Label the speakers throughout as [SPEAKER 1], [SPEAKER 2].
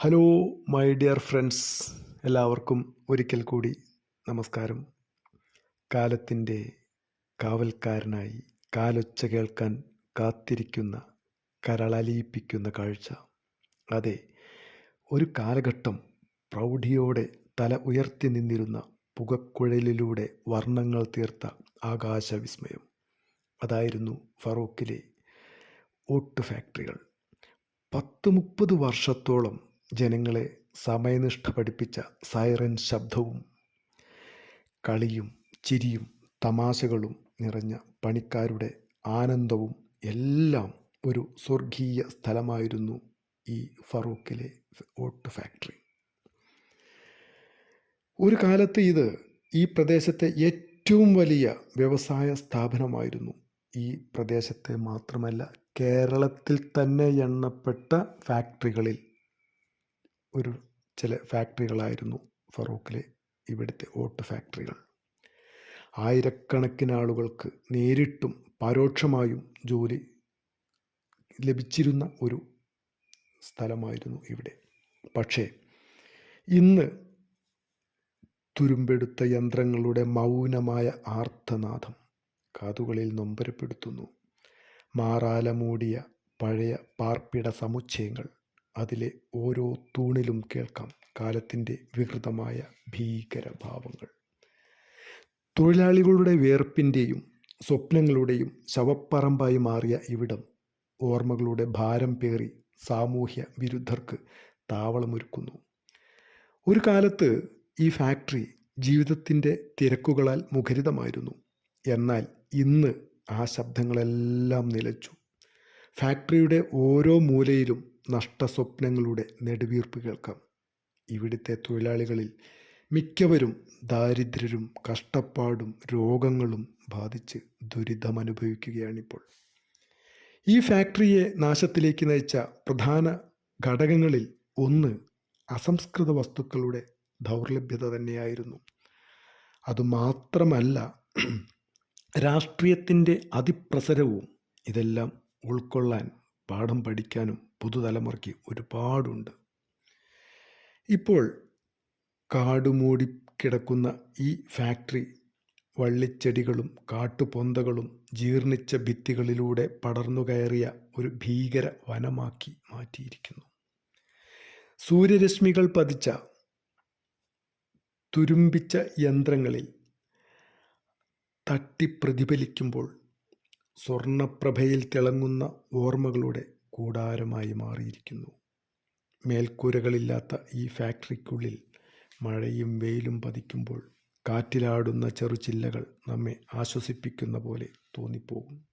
[SPEAKER 1] Hello my dear friends എല്ലാവർക്കും ഒരിക്കൽ കൂടി നമസ്കാരം. കാലത്തിന്റെ കാവൽക്കാരനായി കാലൊച്ച കേൾക്കാൻ കാത്തിരിക്കുന്ന കരളലിയിപ്പിക്കുന്ന കാഴ്ച. അതെ ഒരു കാലഘട്ടം പ്രൗഢിയോടെ തല ഉയർത്തി നിന്നിരുന്ന പുകക്കുഴലിലൂടെ വർണങ്ങൾ തീർത്ത ആകാശവിസ്മയം. അതായിരുന്നു ഫറൂഖിലെ ഓട്ട് ഫാക്ടറികൾ. പത്ത് മുപ്പത് വർഷത്തോളം ജനങ്ങളെ സമയനിഷ്ഠ പഠിപ്പിച്ച സൈറൻ ശബ്ദവും കളിയും ചിരിയും തമാശകളും നിറഞ്ഞ പണിക്കാരുടെ ആനന്ദവും എല്ലാം ഒരു സ്വർഗീയ സ്ഥലമായിരുന്നു ഈ ഫറൂഖിലെ ഓട്ട് ഫാക്ടറി. ഒരു കാലത്ത് ഇത് ഈ പ്രദേശത്തെ ഏറ്റവും വലിയ വ്യവസായ സ്ഥാപനമായിരുന്നു. ഈ പ്രദേശത്തെ മാത്രമല്ല കേരളത്തിൽ തന്നെ എണ്ണപ്പെട്ട ഫാക്ടറികളിൽ ഒരു ചില ഫാക്ടറികളായിരുന്നു ഫറൂഖിലെ ഇവിടുത്തെ ഓട്ട് ഫാക്ടറികൾ. ആയിരക്കണക്കിന് ആളുകൾക്ക് നേരിട്ടും പരോക്ഷമായും ജോലി ലഭിച്ചിരുന്ന ഒരു സ്ഥലമായിരുന്നു ഇവിടെ. പക്ഷേ ഇന്ന് തുരുമ്പെടുത്ത യന്ത്രങ്ങളുടെ മൗനമായ ആർത്തനാദം കാതുകളിൽ നൊമ്പരപ്പെടുത്തുന്നു. മാറാല മൂടിയ പഴയ പാർപ്പിട സമുച്ചയങ്ങൾ അതിലെ ഓരോ തൂണിലും കേൾക്കാം കാലത്തിന്റെ വികൃതമായ ഭീകരഭാവങ്ങൾ. തൊഴിലാളികളുടെ വേർപ്പിന്റെയും സ്വപ്നങ്ങളുടെയും ശവപ്പറമ്പായി മാറിയ ഇവിടം ഓർമ്മകളുടെ ഭാരം പേറി സാമൂഹ്യ വിരുദ്ധർക്ക് താവളമൊരുക്കുന്നു. ഒരു കാലത്ത് ഈ ഫാക്ടറി ജീവിതത്തിന്റെ തിരക്കുകളാൽ മുഖരിതമായിരുന്നു. എന്നാൽ ഇന്ന് ആ ശബ്ദങ്ങളെല്ലാം നിലച്ചു. ഫാക്ടറിയുടെ ഓരോ മൂലയിലും നഷ്ടസ്വപ്നങ്ങളുടെ നെടുവീർപ്പ് കേൾക്കാം. ഇവിടുത്തെ തൊഴിലാളികളിൽ മിക്കവരും ദാരിദ്ര്യരും കഷ്ടപ്പാടും രോഗങ്ങളും ബാധിച്ച് ദുരിതമനുഭവിക്കുകയാണിപ്പോൾ. ഈ ഫാക്ടറിയെ നാശത്തിലേക്ക് നയിച്ച പ്രധാന ഘടകങ്ങളിൽ ഒന്ന് അസംസ്കൃത വസ്തുക്കളുടെ ദൗർലഭ്യത തന്നെയായിരുന്നു. അതുമാത്രമല്ല രാഷ്ട്രീയത്തിന്റെ അതിപ്രസരവും ഇതെല്ലാം ഉൾക്കൊള്ളാൻ പാഠം പഠിക്കാനും പുതുതലമുറയ്ക്ക് ഒരുപാടുണ്ട്. ഇപ്പോൾ കാടുമൂടി കിടക്കുന്ന ഈ ഫാക്ടറി വള്ളിച്ചെടികളും കാട്ടുപൊന്തകളും ജീർണിച്ച ഭിത്തികളിലൂടെ പടർന്നു കയറിയ ഒരു ഭീകര വനമാക്കി മാറ്റിയിരിക്കുന്നു. സൂര്യരശ്മികൾ പതിച്ച തുരുമ്പിച്ച യന്ത്രങ്ങളിൽ തട്ടി പ്രതിഫലിക്കുമ്പോൾ സ്വർണപ്രഭയിൽ തിളങ്ങുന്ന ഓർമ്മകളുടെ കൂടാരമായി മാറിയിരിക്കുന്നു. മേൽക്കൂരകളില്ലാത്ത ഈ ഫാക്ടറിക്കുള്ളിൽ മഴയും വെയിലും പതിക്കുമ്പോൾ കാറ്റിലാടുന്ന ചെറുചില്ലകൾ നമ്മെ ആശ്വസിപ്പിക്കുന്ന പോലെ തോന്നിപ്പോകും.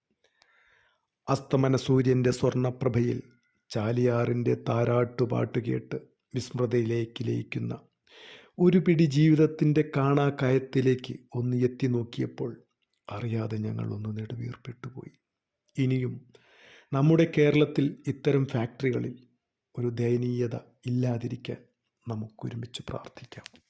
[SPEAKER 1] അസ്തമന സൂര്യന്റെ സ്വർണപ്രഭയിൽ ചാലിയാറിന്റെ താരാട്ടുപാട്ട് കേട്ട് വിസ്മൃതയിലേക്ക് ലയിക്കുന്ന ഒരു പിടി ജീവിതത്തിന്റെ കാണാക്കയത്തിലേക്ക് ഒന്ന് എത്തി നോക്കിയപ്പോൾ അറിയാതെ നെടുവീർപ്പെട്ടു പോയി. ഇനിയും നമ്മുടെ കേരളത്തിൽ ഇത്തരം ഫാക്ടറികളിൽ ഒരു ദയനീയത ഇല്ലാതിരിക്കാൻ നമുക്കൊരുമിച്ച് പ്രാർത്ഥിക്കാം.